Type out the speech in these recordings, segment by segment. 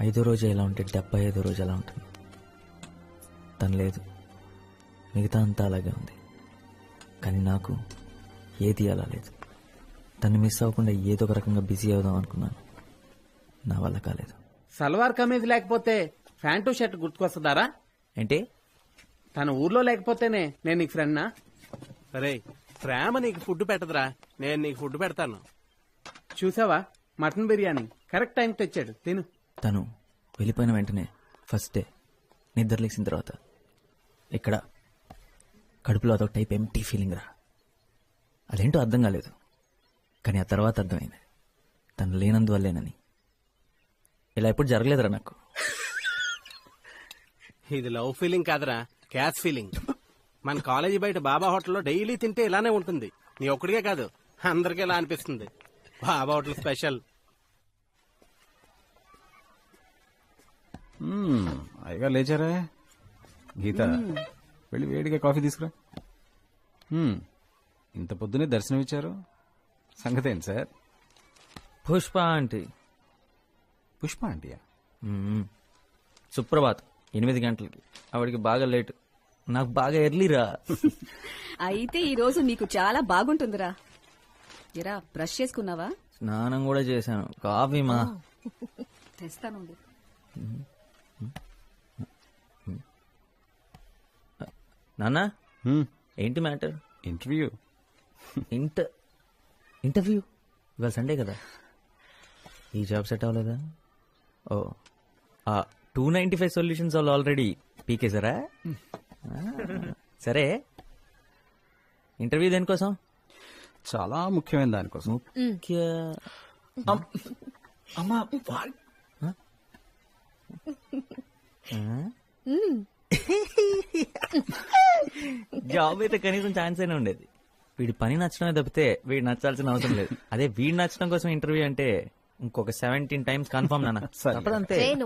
ఐదో రోజు ఎలా ఉంటే డెబ్బై ఐదో రోజు ఎలా ఉంటుంది. తను లేదు. మిగతా అంతా అలాగే ఉంది. కానీ నాకు ఏది అలా లేదు. తను మిస్ అవ్వకుండా ఏదో ఒక రకంగా బిజీ అవుదాం అనుకున్నాను. నా వల్ల కాలేదు. సల్వార్ కమీజ్ లేకపోతే ప్యాంటు షర్ట్ గుర్తుకొస్తుందారా? ఏంటి? తన ఊర్లో లేకపోతేనే నేను నీకు ఫ్రెండ్నా అరే ప్రేమ నీకు ఫుడ్ పెట్టదురా. నేను నీకు ఫుడ్ పెడతాను. చూసావా? మటన్ బిర్యానీ. కరెక్ట్ టైంకి తెచ్చాడు. తిను. తను వెళ్ళిపోయిన వెంటనే ఫస్ట్ డే నిద్ర లేచిన తర్వాత ఇక్కడ కడుపులో అదొక టైప్ ఎంటీ ఫీలింగ్ రా. అదేంటో అర్థం కాలేదు. కానీ ఆ తర్వాత అర్థమైంది. తను లేనందువల్లేనని. ఇలా ఎప్పుడు జరగలేదురా నాకు. ఇది లవ్ ఫీలింగ్ కాదురా క్యాచ్ ఫీలింగ్. మన కాలేజీ బయట బాబా హోటల్లో డైలీ తింటే ఇలానే ఉంటుంది. నీ ఒక్కడికే కాదు అందరికీ ఇలా అనిపిస్తుంది. Baba hotel special. అయ్యగా లేచారా. గీత వెళ్ళి వేడిగా కాఫీ తీసుకురా. ఇంత పొద్దునే దర్శనం ఇచ్చారు సంగతి ఏంటి సార్? పుష్ప ఆంటీ. పుష్ప ఆంటీయా. సుప్రభాత్ ఎనిమిది గంటలకి. ఆవిడికి బాగా లేట్. నాకు బాగా ఎర్లీరా. అయితే ఈ రోజు నీకు చాలా బాగుంటుందిరా. ఎరా బ్రష్ చేసుకున్నావా? స్నానం కూడా చేశాను. కాఫీ మా. తెస్తాను నాన్న? మ్మ్, ఏంటి మ్యాటర్? ఇంటర్వ్యూ. ఇంట ఇంటర్వ్యూ? ఇవాళ సండే కదా. ఈ జాబ్ సెట్ అవ్వలేదా? ఓ ఆ టూ నైంటీ ఫైవ్ సొల్యూషన్స్ వాళ్ళు ఆల్రెడీ పీకేశారా? ఆ, సరే. ఇంటర్వ్యూ దేనికోసం? చాలా ముఖ్యమైన దానికోసం. ముఖ్య అమ్- అమ్మా? జాబ్ అయితే కనీసం ఛాన్స్ అయినా ఉండేది. వీడి పని నచ్చడమే తప్పితే వీడు నచ్చాల్సిన అవసరం లేదు. అదే వీడు నచ్చడం కోసం ఇంటర్వ్యూ అంటే ఇంకొక సెవెంటీన్ టైమ్స్ కన్ఫర్మ్ నాన్న. తప్పదంతే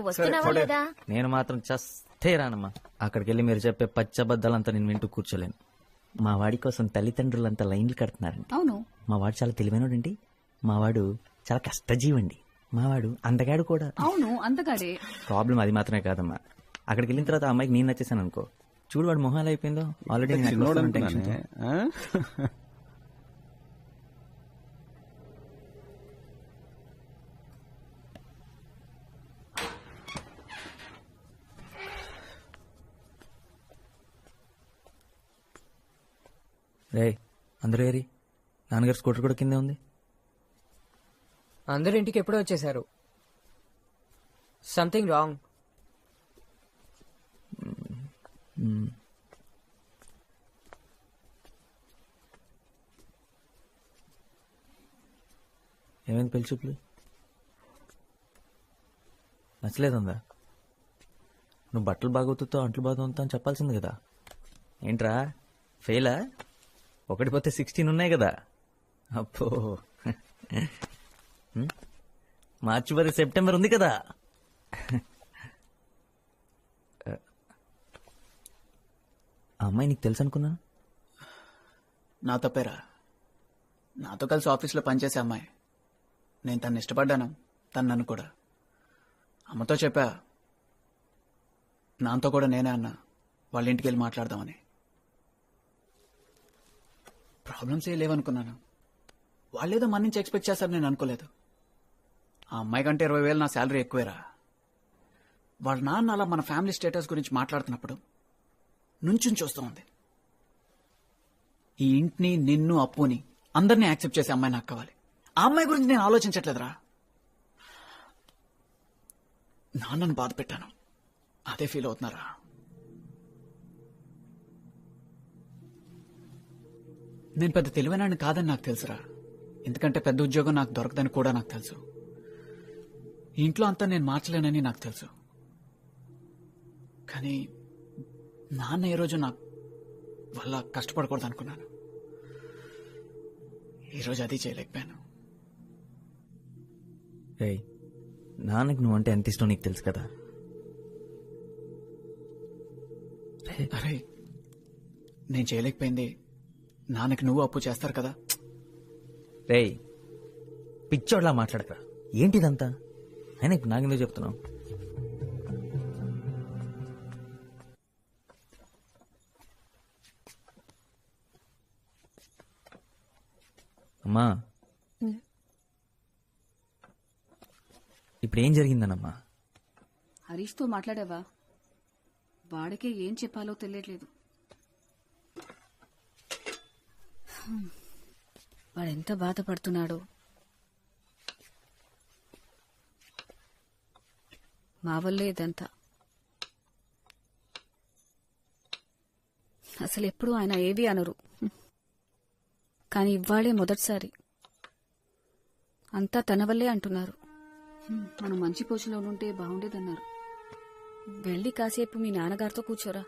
నేను మాత్రం చస్తే రానమ్మా. అక్కడికి వెళ్ళి మీరు చెప్పే పచ్చబద్దాలంతా నేను వింటూ కూర్చోలేను. మా వాడి కోసం తల్లిదండ్రులంతా లైన్లు కడుతున్నారండి అవును. మా వాడు చాలా తెలివైనోడండి. మా వాడు చాలా కష్టజీవండి. మా వాడు అందగాడు కూడా. అవును అంతగాడే. ప్రాబ్లం అది మాత్రమే కాదమ్మా. అక్కడికి వెళ్ళిన తర్వాత అమ్మాయికి నేను నచ్చేసాను అనుకో. చూడు వాడు మొహం ఎలా అయిపోయిందో ఆల్రెడీ? రే అందరూ ఏరి? నాన్నగారు స్కూటర్ కూడా కిందే ఉంది. అందరు ఇంటికి ఎప్పుడో వచ్చేసారు సంథింగ్ రాంగ్ ఏమైంది పెళ్ళి చూపులు? నచ్చలేదందా? నువ్వు బట్టలు బాగోతుతో అంట్లు బాగోతుతో అని చెప్పాల్సింది కదా. ఏంట్రా? ఫెయిలా? ఒకటి పోతే సిక్స్టీన్ ఉన్నాయి కదా. అప్పో మార్చి వరకు సెప్టెంబర్ ఉంది కదా. ఆ అమ్మాయి నీకు తెలుసు అనుకున్నాను నా తప్పేరా. నాతో కలిసి ఆఫీస్లో పనిచేసే అమ్మాయి. నేను తను ఇష్టపడ్డాను తను నన్ను కూడా. అమ్మతో చెప్పా నాతో కూడా నేనే అన్నా వాళ్ళ ఇంటికి వెళ్ళి మాట్లాడదామని. ప్రాబ్లమ్స్ ఏ లేవనుకున్నాను. వాళ్ళేదో మన నుంచి ఎక్స్పెక్ట్ చేస్తారు నేను అనుకోలేదు. ఆ అమ్మాయి కంటే ఇరవై వేలు నా శాలరీ ఎక్కువేరా. వాళ్ళ నాన్న అలా మన ఫ్యామిలీ స్టేటస్ గురించి మాట్లాడుతున్నప్పుడు నుంచుని చూస్తూ ఉంది. ఈ ఇంటిని నిన్ను అప్పుని అందరినీ యాక్సెప్ట్ చేసే అమ్మాయి నాకు కావాలి. ఆ అమ్మాయి గురించి నేను ఆలోచించట్లేదురా. నాన్నను బాధ పెట్టాను. అదే ఫీల్ అవుతున్నారా? నేను పెద్ద తెలివైనాన్ని కాదని నాకు తెలుసురా. ఎందుకంటే పెద్ద ఉద్యోగం నాకు దొరకదని కూడా నాకు తెలుసు. ఈ ఇంట్లో అంతా నేను మార్చలేనని నాకు తెలుసు. కానీ నాన్న ఏ రోజు నాకు వల్ల కష్టపడకూడదు అనుకున్నాను. ఈరోజు అది చేయలేకపోయాను. రే నాన్నకి నువ్వంటే ఎంత ఇష్టం నీకు తెలుసు కదా? అరే నేను చేయలేకపోయింది. నాన్నకి నువ్వు అప్పు చేస్తారు కదా. రేయ్ పిచ్చోడ్లా మాట్లాడకరా. ఏంటిదంతా? అయినా ఇప్పుడు నాకెందుకు చెప్తున్నావు? అమ్మా. ఇప్పుడు ఏం జరిగిందనమ్మా హరీష్తో మాట్లాడావా? వాడికే ఏం చెప్పాలో తెలియట్లేదు. వాడెంత బాధపడుతున్నాడో. మా వల్లే ఇదంతా. అసలు ఎప్పుడు ఆయన ఏవి అనరు. కానీ ఇవాళే మొదటిసారి. అంతా తన వల్లే అంటున్నారు. మనం మంచి పొజిషన్లో ఉంటే బాగుండేదన్నారు. వెళ్ళి కాసేపు మీ నాన్నగారితో కూర్చోరా.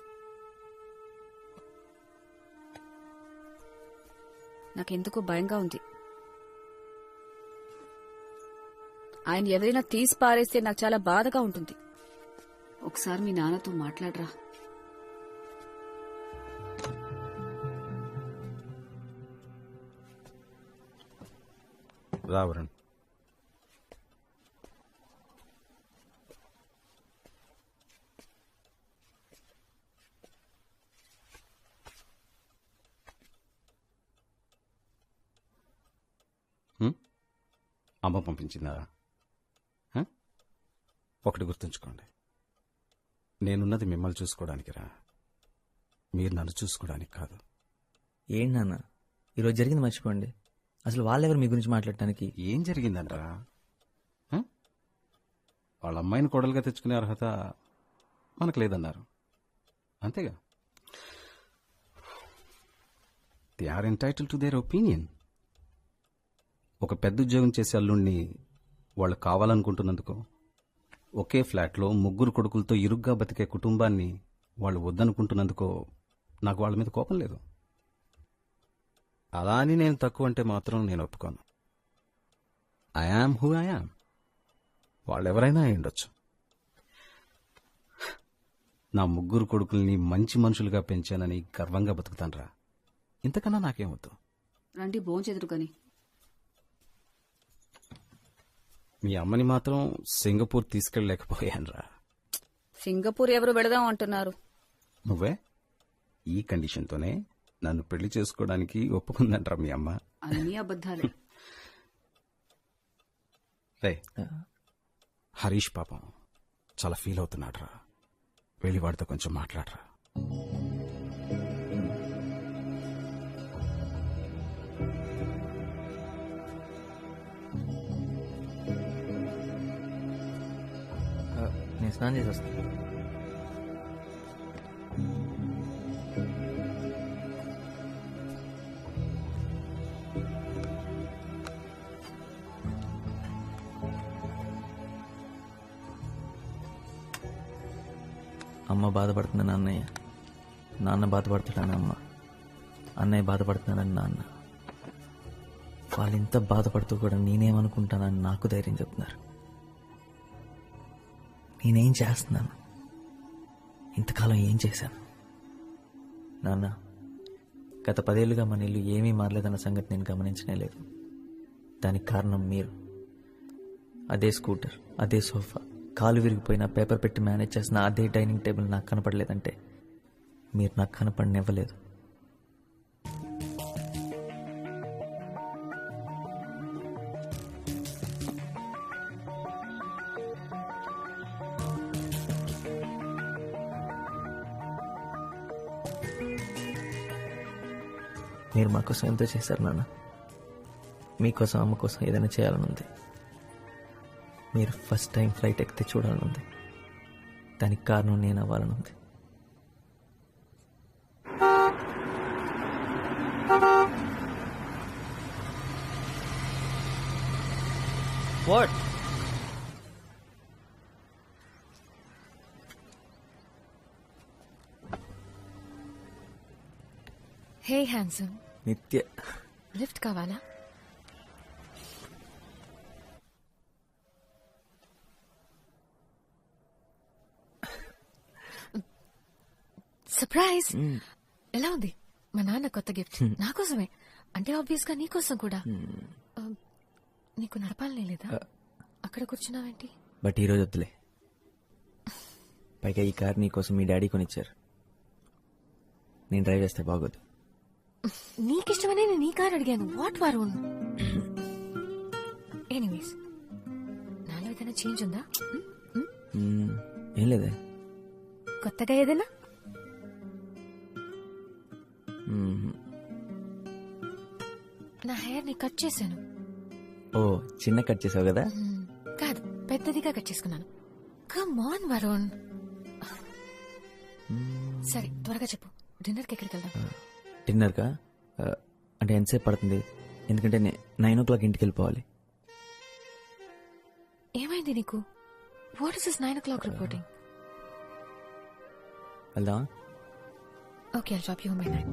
నాకెందుకో భయంగా ఉంది. ఆయన ఎవరైనా తీసి పారేస్తే నాకు చాలా బాధగా ఉంటుంది. ఒకసారి మీ నాన్నతో మాట్లాడరా. రావరణ్ అమ్మ పంపించిందా? ఒకటి గుర్తుంచుకోండి. నేనున్నది మిమ్మల్ని చూసుకోవడానికి రా మీరు నన్ను చూసుకోవడానికి కాదు. ఏంటి నాన్న? ఈరోజు జరిగింది మర్చిపోండి. అసలు వాళ్ళెవరు మీ గురించి మాట్లాడటానికి? ఏం జరిగిందంటరా? వాళ్ళ అమ్మాయిని కోడలుగా తెచ్చుకునే అర్హత మనకు లేదన్నారు. అంతేగా? They are entitled to their opinion ఒక పెద్ద ఉద్యోగం చేసే అల్లుణ్ణి వాళ్ళు కావాలనుకుంటున్నందుకు ఒకే ఫ్లాట్లో ముగ్గురు కొడుకులతో ఇరుగ్గా బతికే కుటుంబాన్ని వాళ్ళు వద్దనుకుంటున్నందుకో నాకు వాళ్ళ మీద కోపం లేదు. అలా అని నేను తక్కువ అంటే మాత్రం నేను ఒప్పుకోను. I am who I am వాళ్ళెవరైనా అయి ఉండొచ్చు. నా ముగ్గురు కొడుకుల్ని మంచి మనుషులుగా పెంచానని గర్వంగా బతుకుతానరా. ఇంతకన్నా నాకేం వద్దు. రండి భోంచెదురు కాని. మీ అమ్మని మాత్రం సింగపూర్ తీసుకెళ్ళలేకపోయానురా. సింగపూర్ ఎవరు వెళదాం అంటున్నారు? నువ్వే? ఈ కండిషన్తోనే నన్ను పెళ్ళి చేసుకోవడానికి ఒప్పుకుందంట్రా మీ అమ్మ. అన్ని అబద్ధాలే. రే హరీష్ పాపం చాలా ఫీల్ అవుతున్నాడురా. వెళ్ళి వాడితో కొంచెం మాట్లాడరా. నేను స్నానం చేసి వస్తాను అమ్మ బాధపడుతున్నాను అన్నయ్య నాన్న బాధపడుతున్నాను అమ్మ. అన్నయ్య బాధపడుతున్నాడని నాన్న. వాళ్ళు ఇంత బాధపడుతూ కూడా నేనేమనుకుంటానని నాకు ధైర్యం చెప్తున్నారు. నేనేం చేస్తున్నాను? ఇంతకాలం ఏం చేశాను? నాన్న గత పదేళ్ళుగా మన ఇల్లు ఏమీ మారలేదన్న సంగతి నేను గమనించనే లేదు. దానికి కారణం మీరు. అదే స్కూటర్ అదే సోఫా కాలు విరిగిపోయిన పేపర్ పెట్టి మేనేజ్ చేసిన అదే డైనింగ్ టేబుల్ నాకు కనపడలేదంటే మీరు నాకు కనపడనివ్వలేదు. కోసం ఎంతో చేశారు నాన్న? మీకోసం అమ్మ కోసం ఏదైనా చేయాలని ఉంది మీరు ఫస్ట్ టైం ఫ్లైట్ ఎక్కితే చూడాలని ఉంది దానికి కారణం నేను అవ్వాలని ఉంది what? Hey handsome Nitya. Lift కావాలా? సర్ప్రైజ్! ఎలా ఉంది? మా నాన్న కొత్త గిఫ్ట్. నా కోసమే. అంటే ఆబ్వియస్గా నీ కోసం కూడా. నీకు నడపాలనే లేదా? అక్కడ కూర్చున్నావేంటి? బట్ ఈరోజు వద్దులే. పైగా ఈ కార్ నీకోసం మీ డాడీ కొనిచ్చారు. నేను డ్రైవ్ చేస్తే బాగోదు. నీకిష్టమని నేను నీ కారు అడిగాను. వాట్ వరుణ్? ఎనీవేస్ నాలో ఏదైనా చేంజ్ ఉందా? ఏం లేదే. కొత్తగా ఏదైనా. నా హెయిర్ని కట్ చేశాను. ఓ చిన్న కట్ చేసావు కదా? కాదు పెద్దదిగా కట్ చేసుకున్నాను. Come on Varun. సరే త్వరగా చెప్పు. డిన్నర్కి ఎక్కడికి వెళ్దాం? డిన్నర్కా అంటే ఎంతసేపు పడుతుంది? ఎందుకంటే నైన్ ఓ క్లాక్ ఇంటికి వెళ్ళిపోవాలి. ఏమైంది నీకు? What is nine o'clock reporting వెళ్దామా? Okay drop you by nine